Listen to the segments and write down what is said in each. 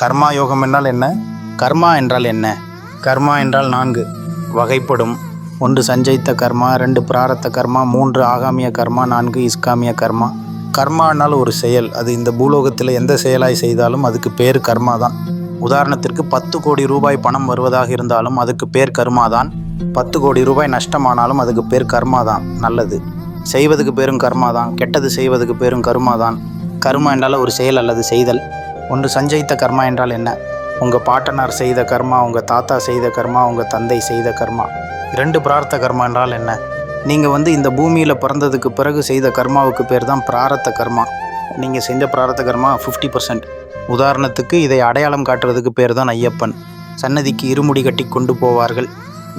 கர்மா யோகம் என்றால் என்ன? கர்மா என்றால் என்ன? கர்மா என்றால் நான்கு வகைப்படும். ஒன்று சஞ்சயித்த கர்மா ரெண்டு பிராரத்த கர்மா மூன்று ஆகாமிய கர்மா நான்கு இஸ்காமிய கர்மா. கர்மானால் ஒரு செயல். அது இந்த பூலோகத்தில் எந்த செயலாய் செய்தாலும் அதுக்கு பேர் கர்மா தான். உதாரணத்திற்கு பத்து கோடி ரூபாய் பணம் வருவதாக இருந்தாலும் அதுக்கு பேர் கர்மா தான். பத்து கோடி ரூபாய் நஷ்டமானாலும் அதுக்கு பேர் கர்மா தான். நல்லது. செய்வதுக்கு பேரும் கர்மா தான். கெட்டது செய்வதுக்கு பேரும் கர்மா தான். கர்மா என்றால் ஒரு செயல் அல்லது செய்தல். ஒன்று சஞ்சயித்த கர்மா என்றால் என்ன? உங்கள் பாட்டனார் செய்த கர்மா உங்கள் தாத்தா செய்த கர்மா உங்கள் தந்தை செய்த கர்மா. இரண்டு பிரார்த்த கர்மா என்றால் என்ன? நீங்கள் வந்து இந்த பூமியில் பிறந்ததுக்கு பிறகு செய்த கர்மாவுக்கு பேர் தான் பிராரத்த கர்மா. நீங்கள் செஞ்ச பிராரத்த கர்மா ஃபிஃப்டி பர்சன்ட் உதாரணத்துக்கு இதை அடையாளம் காட்டுறதுக்கு பேர் தான் ஐயப்பன். சன்னதிக்கு இருமுடி கட்டி கொண்டு போவார்கள்.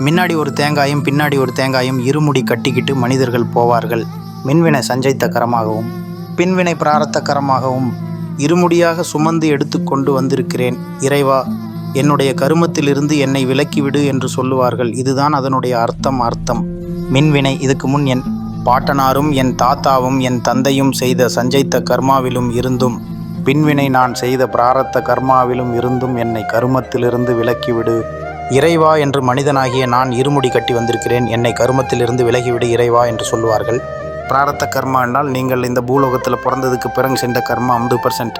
முன்னாடி ஒரு தேங்காயும் பின்னாடி ஒரு தேங்காயும் இருமுடி கட்டிக்கிட்டு மனிதர்கள் போவார்கள். மின்வினை சஞ்சயித்த கரமாகவும் பின்வினை பிராரத்த கரமாகவும் இருமுடியாக சுமந்து எடுத்து கொண்டு வந்திருக்கிறேன். இறைவா என்னுடைய கருமத்திலிருந்து என்னை விலக்கிவிடு என்று சொல்லுவார்கள். இதுதான் அதனுடைய அர்த்தம் அர்த்தம். மின்வினை இதுக்கு முன் என் பாட்டனாரும் என் தாத்தாவும் என் தந்தையும் செய்த சஞ்சயித்த கர்மாவிலும் இருந்தும் பின்வினை நான் செய்த பிராரத்த கர்மாவிலும் இருந்தும் என்னை கருமத்திலிருந்து விலக்கிவிடு. இறைவா என்று மனிதனாகிய நான் இருமுடி கட்டி வந்திருக்கிறேன். என்னை கருமத்திலிருந்து விலகிவிடு இறைவா என்று சொல்லுவார்கள். பிராரத்த கர்மா என்றால் நீங்கள் இந்த பூலோகத்தில் பிறந்ததுக்கு பிறகு சென்ற கர்மா ஐம்பது பர்சன்ட்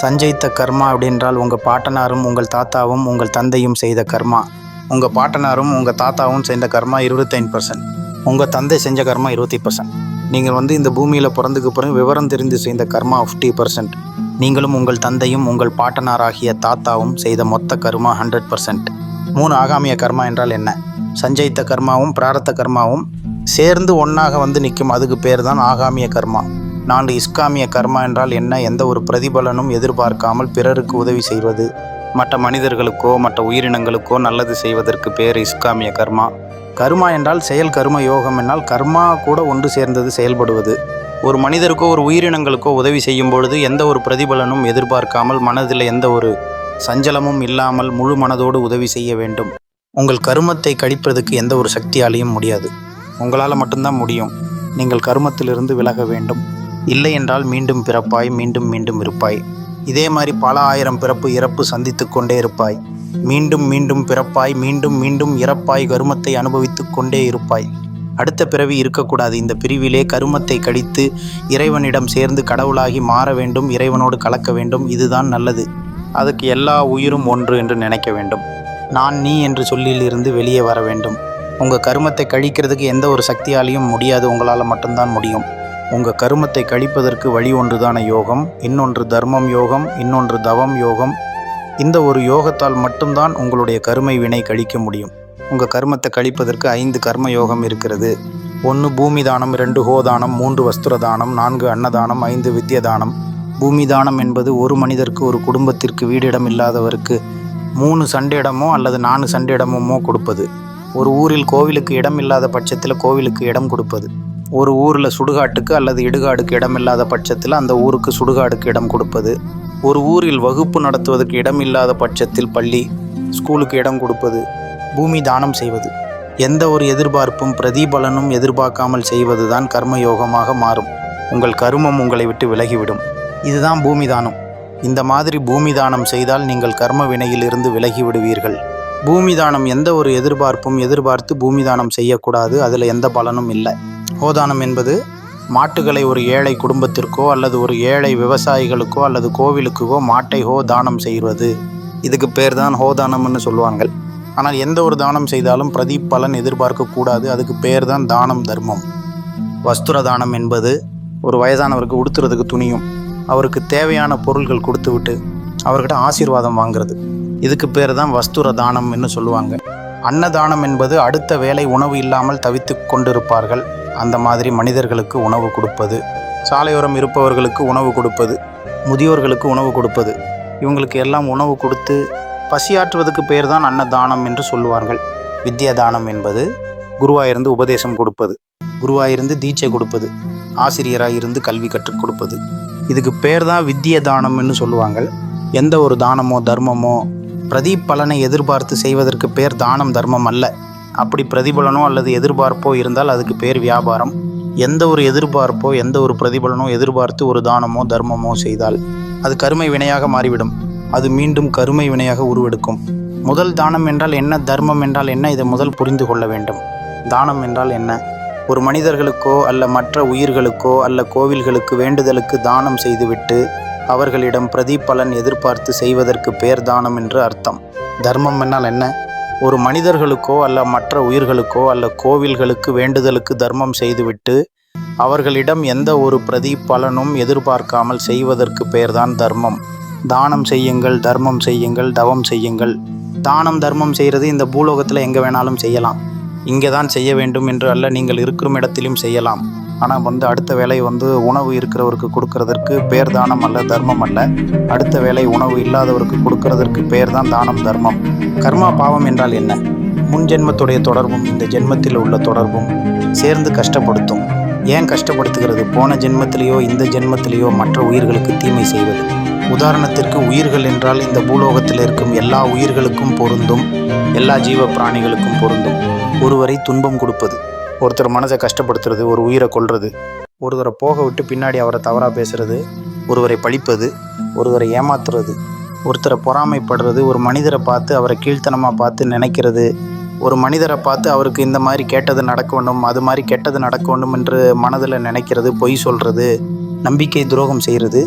சஞ்சயித்த கர்மா அப்படின்றால் உங்கள் பாட்டனாரும் உங்கள் தாத்தாவும் உங்கள் தந்தையும் செய்த கர்மா. உங்கள் பாட்டனாரும் உங்கள் தாத்தாவும் செஞ்ச கர்மா இருபத்தைந்து பர்சன்ட் உங்கள் தந்தை செஞ்ச கர்மா இருபத்தி பர்சன்ட் நீங்கள் வந்து இந்த பூமியில் பிறந்துக்கு பிறகு விவரம் தெரிந்து செய்த கர்மா ஃபிஃப்டி பர்சன்ட் நீங்களும் உங்கள் தந்தையும் உங்கள் பாட்டனாராகிய தாத்தாவும் செய்த மொத்த கர்மா ஹண்ட்ரட் பர்சன்ட் மூணு ஆகாமிய கர்மா என்றால் என்ன? சஞ்சயித்த கர்மாவும் பிராரத்த கர்மாவும் சேர்ந்து ஒன்றாக வந்து நிற்கும் அதுக்கு பேர் தான் ஆகாமிய கர்மா. நான்கு இஸ்காமிய கர்மா என்றால் என்ன? எந்த ஒரு பிரதிபலனும் எதிர்பார்க்காமல் பிறருக்கு உதவி செய்வது. மற்ற மனிதர்களுக்கோ மற்ற உயிரினங்களுக்கோ நல்லது செய்வதற்கு பேர் இஸ்காமிய கர்மா. கர்மா என்றால் செயல் கர்ம யோகம் என்றால் கர்மா கூட ஒன்று சேர்ந்தது செயல்படுவது. ஒரு மனிதருக்கோ ஒரு உயிரினங்களுக்கோ உதவி செய்யும் பொழுது எந்த ஒரு பிரதிபலனும் எதிர்பார்க்காமல் மனதில் எந்த ஒரு சஞ்சலமும் இல்லாமல் முழு மனதோடு உதவி செய்ய வேண்டும். உங்கள் கருமத்தை கழிப்பதற்கு எந்த ஒரு சக்தியாலையும் முடியாது. உங்களால் மட்டும்தான் முடியும். நீங்கள் கருமத்திலிருந்து விலக வேண்டும். இல்லை என்றால் மீண்டும் பிறப்பாய் மீண்டும் மீண்டும் இருப்பாய். இதே மாதிரி பல ஆயிரம் பிறப்பு இறப்பு சந்தித்து கொண்டே இருப்பாய். மீண்டும் மீண்டும் பிறப்பாய் மீண்டும் மீண்டும் இறப்பாய் கருமத்தை அனுபவித்து கொண்டே இருப்பாய். அடுத்த பிறவி இருக்கக்கூடாது. இந்த பிரிவிலே கருமத்தை கடித்து இறைவனிடம் சேர்ந்து கடவுளாகி மாற வேண்டும் இறைவனோடு கலக்க வேண்டும். இதுதான் நல்லது. அதுக்கு எல்லா உயிரும் ஒன்று என்று நினைக்க வேண்டும். நான் நீ என்று சொல்லிலிருந்து வெளியே வர வேண்டும். உங்கள் கருமத்தை கழிக்கிறதுக்கு எந்த ஒரு சக்தியாலையும் முடியாது. உங்களால் மட்டும்தான் முடியும். உங்கள் கருமத்தை கழிப்பதற்கு வழி ஒன்றுதான யோகம்? இன்னொன்று தர்மம் யோகம் இன்னொன்று தவம் யோகம். இந்த ஒரு யோகத்தால் மட்டும்தான் உங்களுடைய கருமை வினை கழிக்க முடியும். உங்கள் கர்மத்தை கழிப்பதற்கு ஐந்து கர்ம யோகம் இருக்கிறது. ஒன்று பூமி தானம் ரெண்டு ஹோதானம் மூன்று வஸ்திர தானம் நான்கு அன்னதானம் ஐந்து வித்திய தானம் பூமி தானம் என்பது ஒரு மனிதருக்கு ஒரு குடும்பத்திற்கு வீடிடம் இல்லாதவருக்கு மூணு சண்டையிடமோ அல்லது நான்கு சண்டையிடமுமோ கொடுப்பது. ஒரு ஊரில் கோவிலுக்கு இடம் இல்லாத பட்சத்தில் கோவிலுக்கு இடம் கொடுப்பது. ஒரு ஊரில் சுடுகாட்டுக்கு அல்லது இடுகாடுக்கு இடம் இல்லாத பட்சத்தில் அந்த ஊருக்கு சுடுகாடுக்கு இடம் கொடுப்பது. ஒரு ஊரில் வகுப்பு நடத்துவதற்கு இடம் இல்லாத பட்சத்தில் பள்ளி ஸ்கூலுக்கு இடம் கொடுப்பது. பூமி தானம் செய்வது. எந்த ஒரு எதிர்பார்ப்பும் பிரதிபலனும் எதிர்பார்க்காமல் செய்வது தான் கர்மயோகமாக மாறும். உங்கள் கருமம் உங்களை விட்டு விலகிவிடும். இதுதான் பூமி தானம். இந்த மாதிரி பூமி தானம் செய்தால் நீங்கள் கர்ம வினையிலிருந்து விலகி விடுவீர்கள் பூமி தானம் எந்த ஒரு எதிர்பார்ப்பும் எதிர்பார்த்து பூமி தானம் செய்யக்கூடாது. அதில் எந்த பலனும் இல்லை. ஹோதானம் என்பது மாட்டுகளை ஒரு ஏழை குடும்பத்திற்கோ அல்லது ஒரு ஏழை விவசாயிகளுக்கோ அல்லது கோவிலுக்கோ மாட்டை ஹோ தானம் செய்வது இதுக்கு பேர் தான் ஹோதானம்னு சொல்லுவாங்க ஆனால் எந்த ஒரு தானம் செய்தாலும் பிரதி பலன் எதிர்பார்க்கக்கூடாது அதுக்கு பேர் தான் தானம் தர்மம். வஸ்துர தானம் என்பது ஒரு வயதானவருக்கு உடுத்துறதுக்கு துணியும் அவருக்கு தேவையான பொருள்கள் கொடுத்துவிட்டு அவர்கிட்ட ஆசீர்வாதம் வாங்குறது. இதுக்கு பேர் தான் வஸ்துர தானம்னு சொல்லுவாங்க. அன்னதானம் என்பது அடுத்த வேளை உணவு இல்லாமல் தவித்து கொண்டிருப்பார்கள். அந்த மாதிரி மனிதர்களுக்கு உணவு கொடுப்பது சாலையோரம் இருப்பவர்களுக்கு உணவு கொடுப்பது முதியோர்களுக்கு உணவு கொடுப்பது. இவங்களுக்கு எல்லாம் உணவு கொடுத்து பசியாற்றுவதற்கு பேர் தான் அன்னதானம் என்று சொல்லுவார்கள். வித்யாதானம் என்பது குருவாயிருந்து உபதேசம் கொடுப்பது குருவாயிருந்து தீட்சை கொடுப்பது ஆசிரியராக இருந்து கல்வி கற்றுக் கொடுப்பது. இதுக்கு பேர் தான் வித்திய தானம்னு சொல்லுவாங்க. எந்த ஒரு தானமோ தர்மமோ பிரதீப் பலனை எதிர்பார்த்து செய்வதற்கு பேர் தானம் தர்மம் அல்ல. அப்படி பிரதிபலனோ அல்லது எதிர்பார்ப்போ இருந்தால் அதுக்கு பேர் வியாபாரம். எந்த ஒரு எதிர்பார்ப்போ எந்த ஒரு பிரதிபலனோ எதிர்பார்த்து ஒரு தானமோ தர்மமோ செய்தால் அது கருமை வினையாக மாறிவிடும். அது மீண்டும் கருமை வினையாக உருவெடுக்கும். முதல் தானம் என்றால் என்ன தர்மம் என்றால் என்ன இதை முதல் புரிந்து கொள்ள வேண்டும். தானம் என்றால் என்ன? ஒரு மனிதர்களுக்கோ அல்ல மற்ற உயிர்களுக்கோ அல்ல கோவில்களுக்கு வேண்டுதலுக்கு தானம் செய்துவிட்டு அவர்களிடம் பிரதிபலன் எதிர்பார்த்து செய்வதற்கு பேர் தானம் என்று அர்த்தம். தர்மம் என்னால் என்ன? ஒரு மனிதர்களுக்கோ அல்ல மற்ற உயிர்களுக்கோ அல்ல கோவில்களுக்கு வேண்டுதலுக்கு தர்மம் செய்துவிட்டு அவர்களிடம் எந்த ஒரு பிரதிபலனும் எதிர்பார்க்காமல் செய்வதற்கு பெயர்தான் தர்மம். தானம் செய்யுங்கள் தர்மம் செய்யுங்கள் தவம் செய்யுங்கள். தானம் தர்மம் செய்கிறது இந்த பூலோகத்தில் எங்கே வேணாலும் செய்யலாம். இங்கே தான் செய்ய வேண்டும் என்று அல்ல நீங்கள் இருக்கும் இடத்திலும் செய்யலாம். ஆனால் வந்து அடுத்த வேலை வந்து உணவு இருக்கிறவருக்கு கொடுக்கறதற்கு பேர் தானம் அல்ல தர்மம் அல்ல. அடுத்த வேலை உணவு இல்லாதவருக்கு கொடுக்கறதற்கு பேர் தான் தானம் தர்மம். கர்மா பாவம் என்றால் என்ன? முன் ஜென்மத்துடைய தொடர்பும் இந்த ஜென்மத்தில் உள்ள தொடர்பும் சேர்ந்து கஷ்டப்படுத்தும். ஏன் கஷ்டப்படுத்துகிறது? போன ஜென்மத்திலேயோ இந்த ஜென்மத்திலேயோ மற்ற உயிர்களுக்கு தீமை செய்வது. உதாரணத்திற்கு உயிர்கள் என்றால் இந்த பூலோகத்தில் இருக்கும் எல்லா உயிர்களுக்கும் பொருந்தும் எல்லா ஜீவ பிராணிகளுக்கும் பொருந்தும். ஒருவரை துன்பம் கொடுப்பது. ஒருத்தர் மனதை கஷ்டப்படுத்துறது ஒரு உயிரை கொள்வது ஒருவரை போக விட்டு பின்னாடி அவரை தவறாக பேசுறது ஒருவரை பழிப்பது ஒருவரை ஏமாத்துறது ஒருத்தரை பொறாமைப்படுறது ஒரு மனிதரை பார்த்து அவரை கீழ்த்தனமாக பார்த்து நினைக்கிறது ஒரு மனிதரை பார்த்து அவருக்கு இந்த மாதிரி கேட்டது நடக்க வேண்டும் அது மாதிரி கெட்டது நடக்க வேண்டும் என்று மனதில் நினைக்கிறது பொய் சொல்கிறது நம்பிக்கை துரோகம் செய்கிறது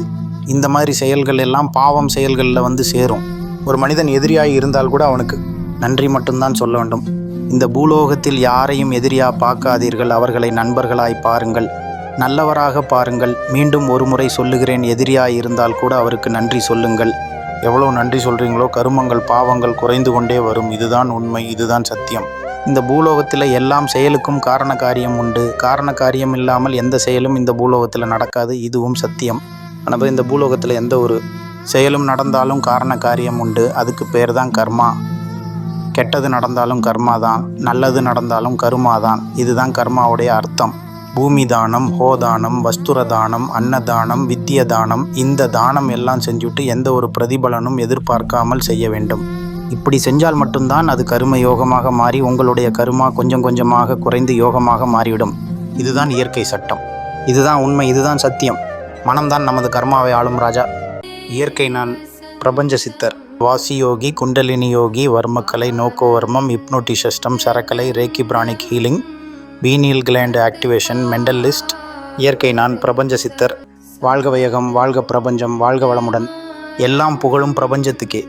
இந்த மாதிரி செயல்கள் எல்லாம் பாவம் செயல்களில் வந்து சேரும். ஒரு மனிதன் எதிரியாக இருந்தால் கூட அவனுக்கு நன்றி மட்டும்தான் சொல்ல வேண்டும். இந்த பூலோகத்தில் யாரையும் எதிரியா பார்க்காதீர்கள். அவர்களை நண்பர்களாய் பாருங்கள். நல்லவராக பாருங்கள். மீண்டும் ஒரு முறை சொல்லுகிறேன் எதிரியாய் இருந்தால் கூட அவருக்கு நன்றி சொல்லுங்கள். எவ்வளோ நன்றி சொல்கிறீங்களோ கருமங்கள் பாவங்கள் குறைந்து கொண்டே வரும். இதுதான் உண்மை இதுதான் சத்தியம். இந்த பூலோகத்தில் எல்லாம் செயலுக்கும் காரண காரியம் உண்டு. காரண காரியம் இல்லாமல் எந்த செயலும் இந்த பூலோகத்தில் நடக்காது. இதுவும் சத்தியம். ஆனால் இந்த பூலோகத்தில் எந்த ஒரு செயலும் நடந்தாலும் காரண காரியம் உண்டு. அதுக்கு பேர் தான் கர்மா. கெட்டது நடந்தாலும் கர்மா தான் நல்லது நடந்தாலும் கருமா தான் இதுதான் கர்மாவுடைய அர்த்தம். பூமி தானம் ஹோதானம் வஸ்துர தானம் அன்னதானம் வித்திய தானம் இந்த தானம் எல்லாம் செஞ்சுட்டு எந்த ஒரு பிரதிபலனும் எதிர்பார்க்காமல் செய்ய வேண்டும். இப்படி செஞ்சால் மட்டும்தான் அது கரும யோகமாக மாறி உங்களுடைய கருமா கொஞ்சம் கொஞ்சமாக குறைந்து யோகமாக மாறிவிடும். இதுதான் இயற்கை சட்டம். இதுதான் உண்மை இதுதான் சத்தியம். மனம்தான் நமது கர்மாவை ஆளும் ராஜா. இயற்கை நான் பிரபஞ்ச சித்தர். வாசி யோகி குண்டலினி யோகி வர்மக்கலை நோக்கோவர்மம் இப்னோட்டிசஸ்டம் சரக்கலை reiki pranic healing pineal gland activation mental list இயற்கை நான் பிரபஞ்ச சித்தர் வாழ்க வையகம் வாழ்க பிரபஞ்சம் வாழ்க வளமுடன். எல்லாம் புகழும் பிரபஞ்சத்துக்கே.